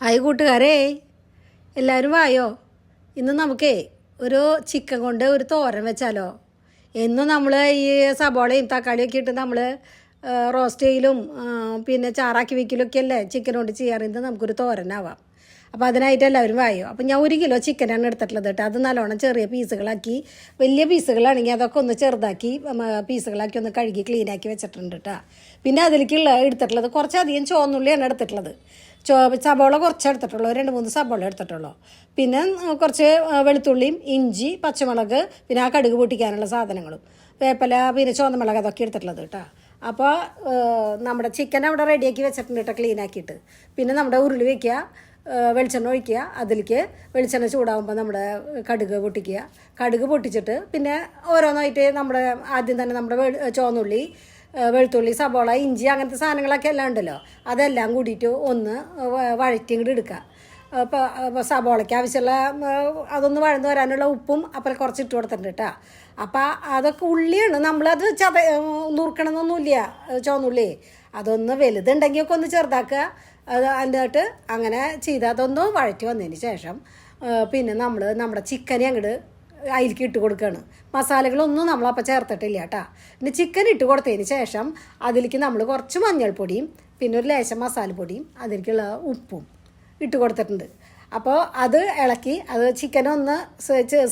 Hi കൂട്ടുകാരേ. എല്ലാവരും വായോ? ഇന്ന് നമുക്കേ ഒരു ചിക്കൻ കൊണ്ട് ഒരു തോരൻ വെച്ചാലോ? എന്നും നമ്മൾ ഈ സബോളയും തക്കാളിയും ഒക്കെ ഇട്ട് നമ്മൾ റോസ്റ്റ് ചെയ്യലും പിന്നെ ചാറാക്കി വെക്കലൊക്കെ അല്ലേ ചിക്കൻ കൊണ്ട് ചെയ്യാറ്? ഇന്ന് നമുക്കൊരു തോരനാവാം. അപ്പോൾ അതിനായിട്ട് എല്ലാവരും വായോ? അപ്പോൾ ഞാൻ ഒരു കിലോ ചിക്കനാണ് എടുത്തിട്ടുള്ളത് കേട്ടോ. അത് നല്ലോണം ചെറിയ പീസുകളാക്കി വലിയ പീസുകളാണെങ്കിൽ അതൊക്കെ ഒന്ന് ചെറുതാക്കി പീസുകളാക്കി ഒന്ന് കഴുകി ക്ലീനാക്കി വെച്ചിട്ടുണ്ട് കേട്ടോ. പിന്നെ അതിലേക്കുള്ള എടുത്തിട്ടുള്ളത് കുറച്ചധികം ചുവന്നുള്ളിയാണ് എടുത്തിട്ടുള്ളത്. ചോ സബോള കുറച്ച് എടുത്തിട്ടുള്ളൂ. രണ്ട് മൂന്ന് സബോള എടുത്തിട്ടുള്ളൂ. പിന്നെ കുറച്ച് വെളുത്തുള്ളിയും ഇഞ്ചി പച്ചമുളക് പിന്നെ ആ കടുക് പൊട്ടിക്കാനുള്ള സാധനങ്ങളും. വേപ്പല പിന്നെ ചുവന്നമുളക് അതൊക്കെ എടുത്തിട്ടുള്ളത് കേട്ടോ. അപ്പോൾ നമ്മുടെ ചിക്കൻ അവിടെ റെഡിയാക്കി വെച്ചിട്ടുണ്ട് കേട്ടോ ക്ലീൻ ആക്കിയിട്ട്. പിന്നെ നമ്മുടെ ഉരുളി വയ്ക്കുക വെളിച്ചെണ്ണ ഒഴിക്കുക. അതിലേക്ക് വെളിച്ചെണ്ണ ചൂടാകുമ്പോൾ നമ്മുടെ കടുക് പൊട്ടിക്കുക. കടുക് പൊട്ടിച്ചിട്ട് പിന്നെ ഓരോന്നായിട്ട് നമ്മുടെ ആദ്യം തന്നെ നമ്മുടെ ചുവന്നുള്ളി വെളുത്തുള്ളി സബോള ഇഞ്ചി അങ്ങനത്തെ സാധനങ്ങളൊക്കെ എല്ലാം ഉണ്ടല്ലോ. അതെല്ലാം കൂടിയിട്ട് ഒന്ന് വഴറ്റി ഇങ്ങോട്ട് എടുക്കുക. അപ്പോൾ സബോളയ്ക്ക് ആവശ്യമുള്ള അതൊന്ന് വഴന്ന് വരാനുള്ള ഉപ്പും അപ്പുറം കുറച്ച് ഇട്ട് കൊടുത്തിട്ടുണ്ട് കേട്ടോ. അപ്പോൾ അതൊക്കെ ഉള്ളിയാണ്. നമ്മളത് ചത നുറുക്കണമെന്നൊന്നുമില്ല ചുവന്നുള്ളി. അതൊന്ന് വലുതുണ്ടെങ്കിൽ ഒക്കെ ഒന്ന് ചെറുതാക്കുക. അത് എന്നിട്ട് അങ്ങനെ ചെയ്ത് അതൊന്ന് വഴറ്റി വന്നതിന് ശേഷം പിന്നെ നമ്മൾ നമ്മുടെ ചിക്കനെ അങ്ങോട്ട് അതിലേക്ക് ഇട്ട് കൊടുക്കുകയാണ് മസാലകളൊന്നും നമ്മളപ്പോൾ ചേർത്തിട്ടില്ല കേട്ടോ പിന്നെ ചിക്കൻ ഇട്ട് കൊടുത്തതിന് ശേഷം അതിലേക്ക് നമ്മൾ കുറച്ച് മഞ്ഞൾപ്പൊടിയും പിന്നെ ഒരു ലേശം മസാലപ്പൊടിയും അതിലേക്കുള്ള ഉപ്പും ഇട്ട് കൊടുത്തിട്ടുണ്ട്. അപ്പോൾ അത് ഇളക്കി അത് ചിക്കനൊന്ന്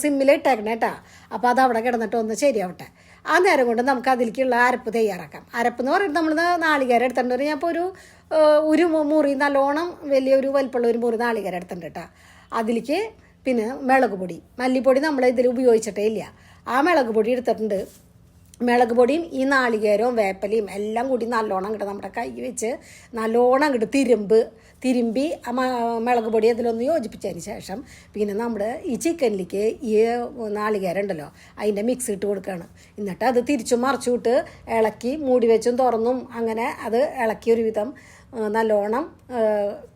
സിമ്മിൽ ഇട്ടേക്കണം അപ്പോൾ അത് അവിടെ കിടന്നിട്ട് ഒന്ന് ശരിയാവട്ടെ. ആ നേരം കൊണ്ട് നമുക്ക് അതിലേക്കുള്ള അരപ്പ് തയ്യാറാക്കാം. അരപ്പ് എന്ന് പറയുന്നത് നമ്മൾ നാളികേരം എടുത്തിട്ടുണ്ട്. ഞാൻ ഇപ്പോൾ ഒരു ഒരു മുറി നല്ലോണം വലിയൊരു വലിപ്പമുള്ള ഒരു മുറി നാളികേരം എടുത്തിട്ടുണ്ട് കേട്ടോ അതിലേക്ക് പിന്നെ മുളക് പൊടി. മല്ലിപ്പൊടി നമ്മൾ ഇതിൽ ഉപയോഗിച്ചിട്ടേ ഇല്ല. ആ മുളക് പൊടി എടുത്തിട്ടുണ്ട്. മുളക് പൊടിയും ഈ നാളികേരവും വേപ്പലയും എല്ലാം കൂടി നല്ലോണം കിട്ടും നമ്മുടെ കൈ വെച്ച് നല്ലോണം കിട്ടും തിരുമ്പ് തിരുമ്പി മുളക് പൊടി അതിലൊന്ന് യോജിപ്പിച്ചതിന് ശേഷം പിന്നെ നമ്മൾ ഈ ചിക്കനിലേക്ക് ഈ നാളികേരം ഉണ്ടല്ലോ അതിന്റെ മിക്സ് ഇട്ട് കൊടുക്കുകയാണ് എന്നിട്ട് അത് തിരിച്ചും മറിച്ചു ഇളക്കി മൂടി വെച്ചും തുറന്നും അങ്ങനെ അത് ഇളക്കി ഒരുവിധം നല്ലോണം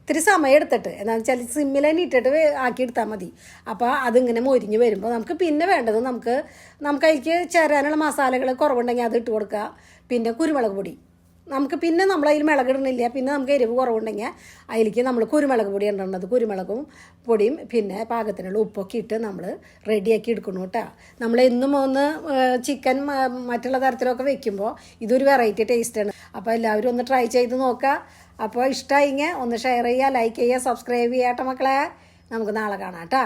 ഇത്തിരി സമയം എടുത്തിട്ട്. എന്താണെന്ന് വെച്ചാൽ സിമ്മിൽ തന്നെ ഇട്ടിട്ട് ആക്കി എടുത്താൽ മതി. അപ്പോൾ അതിങ്ങനെ മൊരിഞ്ഞ് വരുമ്പോൾ നമുക്ക് പിന്നെ വേണ്ടത് നമുക്ക് നമുക്ക് അതിലേക്ക് ചേരാനുള്ള മസാലകൾ കുറവുണ്ടെങ്കിൽ അത് ഇട്ട് കൊടുക്കുക. പിന്നെ കുരുമുളക് പൊടി. നമുക്ക് പിന്നെ നമ്മൾ അതിൽ മുളക് ഇടണില്ല. പിന്നെ നമുക്ക് എരിവ് കുറവുണ്ടെങ്കിൽ അതിലേക്ക് നമ്മൾ കുരുമുളക് പൊടി ഇടേണ്ടത് കുരുമുളകും പൊടിയും പിന്നെ പാകത്തിനുള്ള ഉപ്പൊക്കെ ഇട്ട് നമ്മൾ റെഡിയാക്കി എടുക്കണം കേട്ടോ. നമ്മൾ എന്നും ഒന്ന് ചിക്കൻ മറ്റുള്ള തരത്തിലൊക്കെ വെക്കുമ്പോൾ ഇതൊരു വെറൈറ്റി ടേസ്റ്റാണ് അപ്പോൾ എല്ലാവരും ഒന്ന് ട്രൈ ചെയ്ത് നോക്കുക. അപ്പോൾ ഇഷ്ടമായിങ്ങ ഒന്ന് ഷെയർ ചെയ്യുക ലൈക്ക് ചെയ്യുക സബ്സ്ക്രൈബ് ചെയ്യാട്ടോ മക്കളെ. നമുക്ക് നാളെ കാണാം കേട്ടോ.